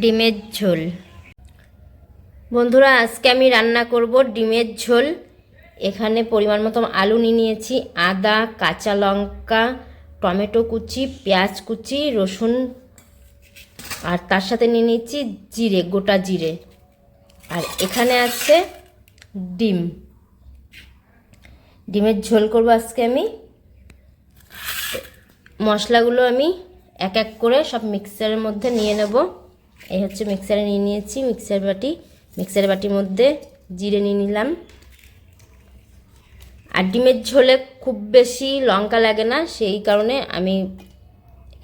ডিমের ঝোল। বন্ধুরা, আজকে আমি রান্না করব ডিমের ঝোল। এখানে পরিমাণ মতো আলু নিয়ে নিয়েছি, আদা, কাঁচা লঙ্কা, টমেটো কুচি, পেঁয়াজ কুচি, রসুন, আর তার সাথে নিয়ে নিয়েছি জিরে, গোটা জিরে। আর এখানে আছে ডিম। ডিমের ঝোল করব আজকে আমি। মশলাগুলো আমি এক এক করে সব মিক্সারের মধ্যে নিয়ে নেব। এই হচ্ছে মিক্সারে নিয়ে নিয়েছি। মিক্সার বাটি মিক্সার বাটির মধ্যে জিরে নিয়ে নিলাম। আর ডিমের ঝোলে খুব বেশি লঙ্কা লাগে না, সেই কারণে আমি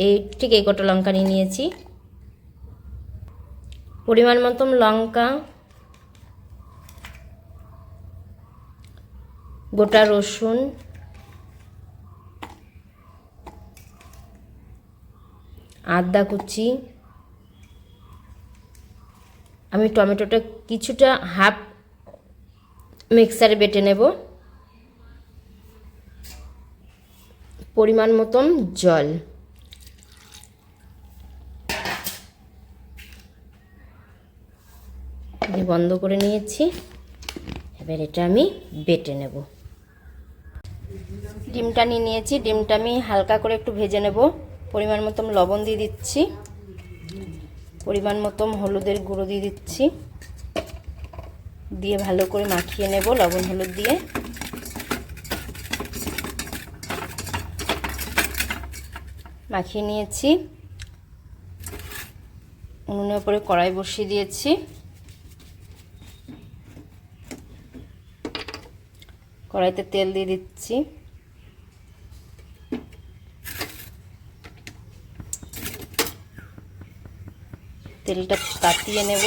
এই ঠিক এই কটা লঙ্কা নিয়ে নিয়েছি। পরিমাণ মতন লঙ্কা, গোটা রসুন, আদা কুচি আমি টমেটোটা কিছুটা হাফ মিক্সারে বেটে নেব। পরিমাণ মতন জল। বন্ধ করে নিয়েছি। এবার এটা আমি বেটে নেব। ডিমটা নিয়ে নিয়েছি। ডিমটা আমি হালকা করে একটু ভেজে নেব। পরিমাণ মতন লবণ দিয়ে দিচ্ছি। পরিমাণ মতো হলুদের গুঁড়ো দিয়ে দিচ্ছি। দিয়ে ভালো করে মাখিয়ে নেব লবণ হলুদ দিয়ে। মাখিয়ে নিয়েছি। উনুনের উপরে কড়াই বসিয়ে দিয়েছি। কড়াইতে তেল দিয়ে দিচ্ছি। তেলটা তাতিয়ে নেব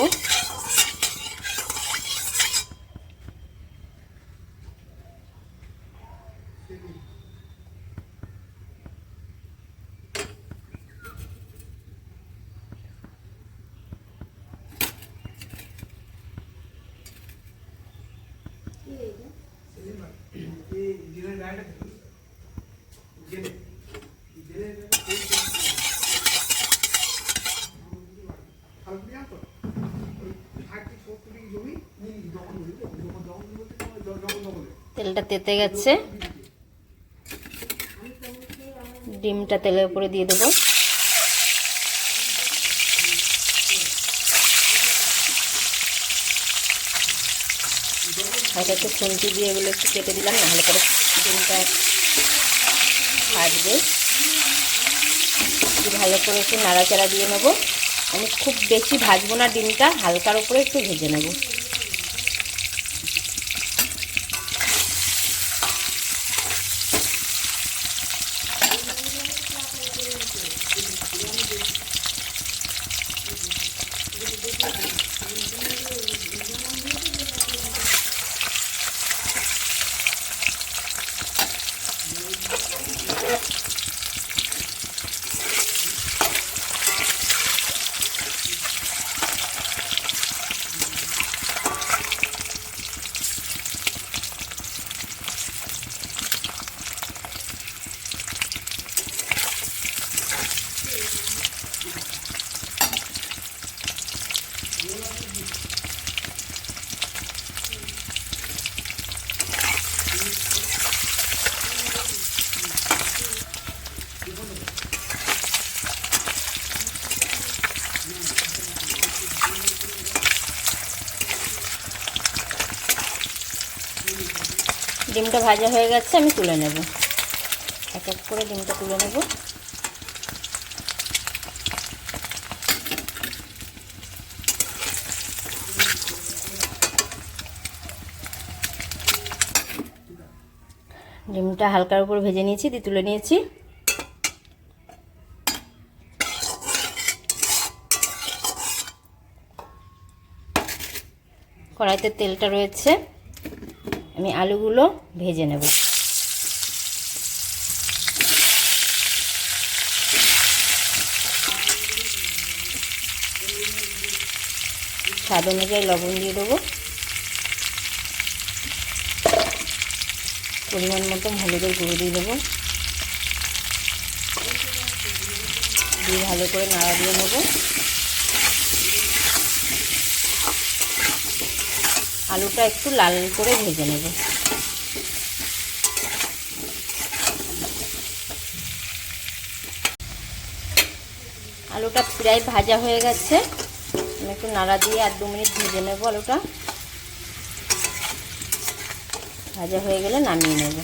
তেলটা তেতে গেছে। ডিমটা তেলের উপরে দিয়ে দেবো। হালকা একটু খুন্তি দিয়ে এগুলো একটু কেটে দিলাম, না নাহলে করে ডিমটা ফাটবে। ভালো করে একটু নাড়াচাড়া দিয়ে নেব। আমি খুব বেশি ভাজবো না ডিমটা, হালকার উপরে একটু ভেজে নেব। ডিমটা ভাজা হয়ে গেছে, আমি তুলে নেব। এক এক করে ডিমটা তুলে নেব। ডিমটা হালকার উপর ভেজে নিয়েছি, দিয়ে তুলে নিয়েছি। কড়াইতে তেলটা রয়েছে। আমি আলুগুলো ভেজে নেব। স্বাদ অনুযায়ী লবণ দিয়ে দেবো। পরিমাণ মতো হলুদের গুঁড়ো দিয়ে দেবো। দিয়ে ভালো করে নাড়া দিয়ে নেব। আলুটা একটু লাল করে ভেজে নেব। আলুটা প্রায় ভাজা হয়ে গেছে। আমি একটু নাড়া দিয়ে আর দু মিনিট ভেজে নেব আলুটা। ভাজা হয়ে গেলে নামিয়ে নেব।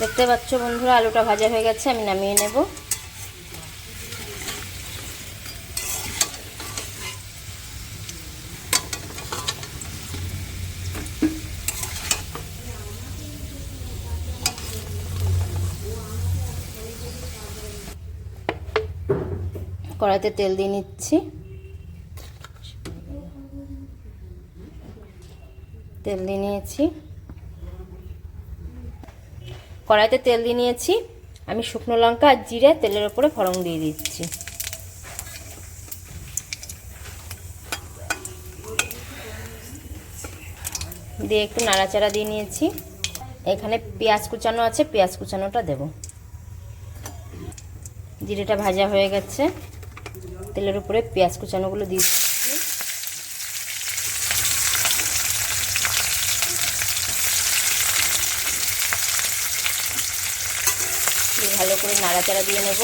দেখতে পাচ্ছ বন্ধুরা, আলুটা ভাজা হয়ে গেছে, আমি নামিয়ে নেব। কড়াইতে তেল দিয়ে নিচ্ছি। তেল দিয়ে নিয়েছি। কড়াইতে তেল দিয়ে নিয়েছি। আমি শুকনো লঙ্কা আর জিরে তেলের ওপরে ফড়ং দিয়ে দিচ্ছি। দিয়ে একটু নাড়াচাড়া দিয়ে নিয়েছি। এখানে পেঁয়াজ কুচানো আছে, পেঁয়াজ কুচানোটা দেব। জিরেটা ভাজা হয়ে গেছে। তেলের উপরে পেঁয়াজ কুচানোগুলো দিচ্ছি ভালো করে নাড়াচাড়া দিয়ে নেব।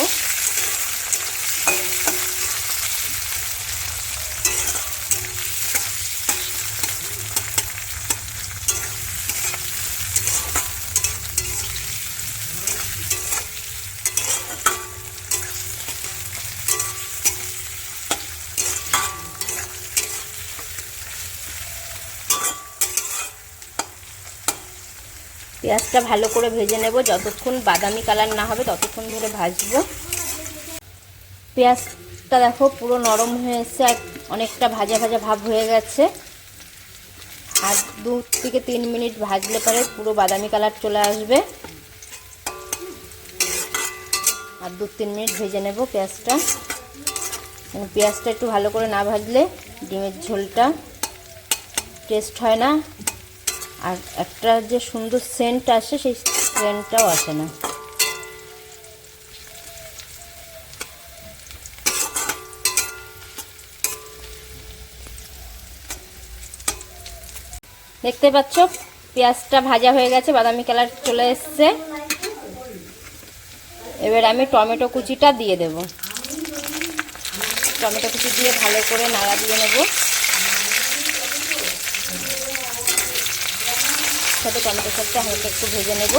পেঁয়াজটা ভালো করে ভেজে নেব। যতক্ষণ বাদামি কালার না হবে, ততক্ষণ ধরে ভাজবো। পেঁয়াজটা দেখো পুরো নরম হয়ে আর অনেকটা ভাজা ভাজা ভাব হয়ে গেছে। আর দু থেকে তিন মিনিট ভাজলে পরে পুরো বাদামি কালার চলে আসবে। আর দু তিন মিনিট ভেজে নেব পেঁয়াজটা। পেঁয়াজটা একটু ভালো করে না ভাজলে ডিমের ঝোলটা টেস্ট হয় না। আর একটা যে সুন্দর সেন্ট আসে, সেই সেন্টটাও আসে না। দেখতে পাচ্ছ, পেঁয়াজটা ভাজা হয়ে গেছে, বাদামি কালার চলে এসছে। এবার আমি টমেটো কুচিটা দিয়ে দেব। টমেটো কুচি দিয়ে ভালো করে নাড়া দিয়ে নেব। সাথে টমেটো সসটা হালকা একটু ভেজে নেব।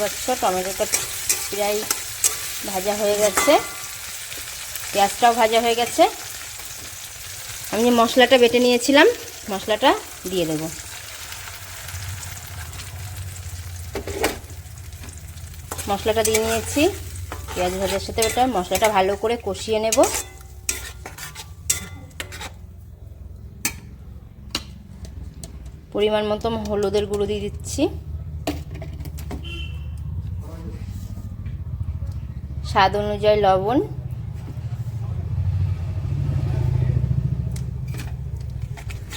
পারছ? টমেটোটা প্রায় ভাজা হয়ে গেছে। পেঁয়াজটাও ভাজা হয়ে গেছে। আমি যে মশলাটা বেটে নিয়েছিলাম, মশলাটা দিয়ে দেব। মশলাটা দিয়ে নিয়েছি, পেঁয়াজ ভাজার সাথে ওটা মশলাটা ভালো করে কষিয়ে নেব। পরিমাণ মতো হলুদের গুঁড়ো দিয়ে দিচ্ছি। স্বাদ অনুযায়ী লবণ।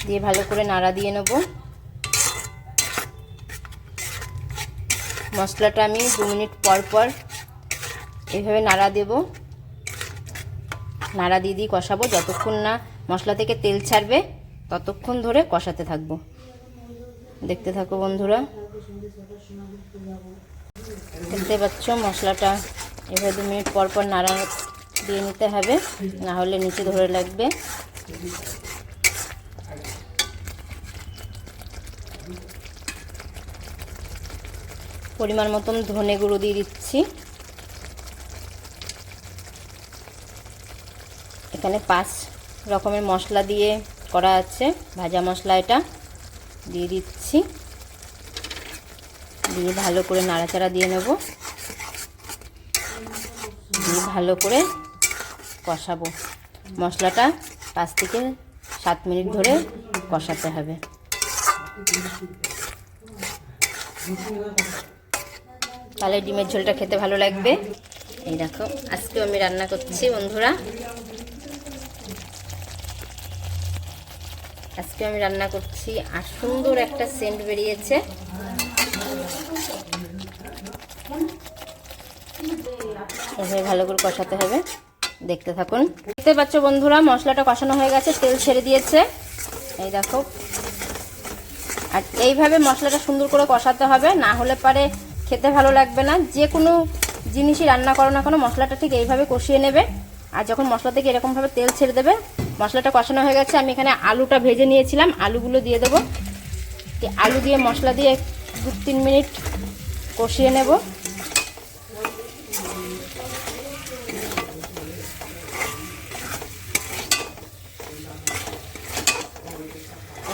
দিয়ে ভালো করে নাড়া দিয়ে নেব। মশলাটা আমি দু মিনিট পর পর এভাবে নাড়া দেব। নাড়া দিয়ে দিয়ে কষাবো, যতক্ষণ না মশলা থেকে তেল ছাড়বে, ততক্ষণ ধরে কষাতে থাকব। দেখতে থাকো বন্ধুরা। দেখতে পাচ্ছ মশলাটা এভাবে দু মিনিট পর পর নাড়া দিয়ে নিতে হবে, না হলে নিচে ধরে লাগবে। পরিমাণ মতন ধনে গুঁড়ো দিয়ে দিচ্ছি। এখানে পাঁচ রকমের মশলা দিয়ে করা আছে, ভাজা মশলা এটা দিয়ে দিচ্ছি। দিয়ে ভালো করে নাড়াচাড়া দিয়ে নেব। দিয়ে ভালো করে কষাবো। মশলাটা পাঁচ থেকে সাত মিনিট ধরে কষাতে হবে। তাহলে ডিমের ঝোলটা খেতে ভালো লাগবে। এই দেখো, আজকে আমি রান্না করছি বন্ধুরা। আজকে আমি রান্না করছি, আর সুন্দর একটা সেন্ট বেরিয়েছে। ভালো করে কষাতে হবে। দেখতে থাকুন। দেখতে পাচ্ছ বন্ধুরা, মশলাটা কষানো হয়ে গেছে, তেল ছেড়ে দিয়েছে। এই দেখো। আর এইভাবে মশলাটা সুন্দর করে কষাতে হবে, না হলে পারে খেতে ভালো লাগবে না। যে কোনো জিনিসই রান্না করো না কোনো, মশলাটা ঠিক এইভাবে কষিয়ে নেবে। আর যখন মশলা থেকে এরকমভাবে তেল ছেড়ে দেবে, মশলাটা কষানো হয়ে গেছে, আমি এখানে আলুটা ভেজে নিয়েছিলাম। আলুগুলো দিয়ে দেবো। আলু দিয়ে মশলা দিয়ে দু তিন মিনিট কষিয়ে নেব।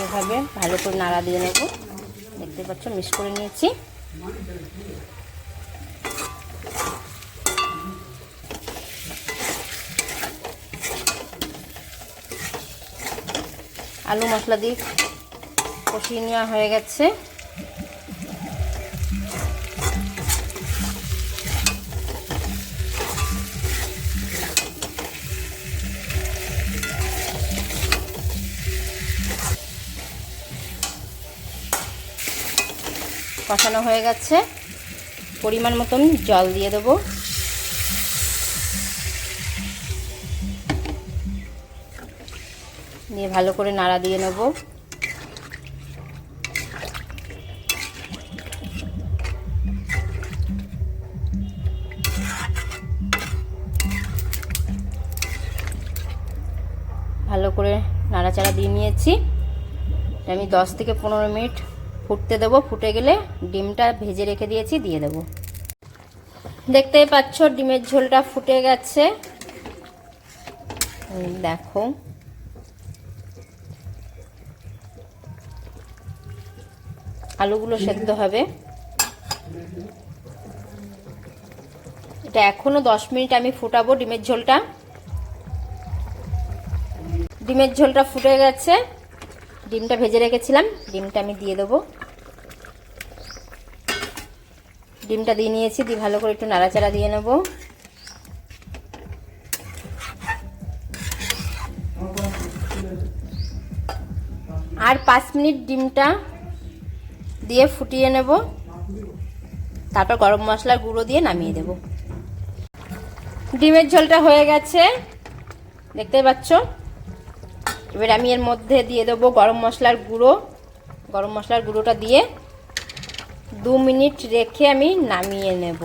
এইভাবে ভালো করে নাড়া দিয়ে নেব। দেখতে পাচ্ছ, মিক্স করে নিয়েছি। আলু মশলা দিয়ে কষিয়ে নেওয়া হয়ে গেছে। কষানো হয়ে গেছে। পরিমাণ মতন জল দিয়ে দেবো। দিয়ে ভালো করে নাড়া দিয়ে নেব। ভালো করে নাড়াচাড়া দিয়ে নিয়েছি। আমি দশ থেকে পনেরো মিনিট ফুটতে দেবো, ফুটে গেলে ডিমটা ভেজে রেখে দিয়েছি, দিয়ে দেবো। দেখতেই পাচ্ছ, ডিমের ঝোলটা ফুটে গেছে। দেখো। আলুগুলো সেদ্ধ হবে। এটা এখনও দশ মিনিট আমি ফুটাবো ডিমের ঝোলটা। ডিমের ঝোলটা ফুটে গেছে। ডিমটা ভেজে রেখেছিলাম, ডিমটা আমি দিয়ে দেবো। ডিমটা দিয়ে নিয়েছি, দিয়ে ভালো করে একটু নাড়াচাড়া দিয়ে নেব। আর পাঁচ মিনিট ডিমটা দিয়ে ফুটিয়ে নেব। তারপর গরম মশলার গুঁড়ো দিয়ে নামিয়ে দেব। ডিমের ঝোলটা হয়ে গেছে, দেখতে পাচ্ছ? এবার আমি এর মধ্যে দিয়ে দেবো গরম মশলার গুঁড়ো। গরম মশলার গুঁড়োটা দিয়ে দু মিনিট রেখে আমি নামিয়ে নেব।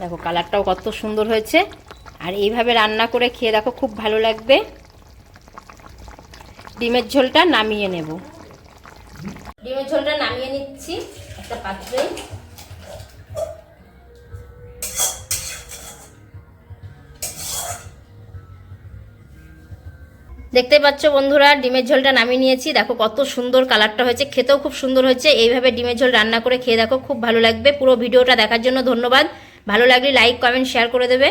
দেখো কালারটাও কত সুন্দর হয়েছে। আর এইভাবে রান্না করে খেয়ে দেখো খুব ভালো লাগবে। ডিমের ঝোলটা নামিয়ে নেব। ডিমের ঝোলটা নামিয়ে নিচ্ছি একটা পাত্রে। দেখতে পাচ্ছ বন্ধুরা, ডিমের ঝোলটা নামিয়ে নিয়েছি। দেখো কত সুন্দর কালারটা হয়েছে, খেতেও খুব সুন্দর হয়েছে। এইভাবে ডিমের ঝোল রান্না করে খেয়ে দেখো, খুব ভালো লাগবে। পুরো ভিডিওটা দেখার জন্য ধন্যবাদ। ভালো লাগলে লাইক, কমেন্ট, শেয়ার করে দেবে।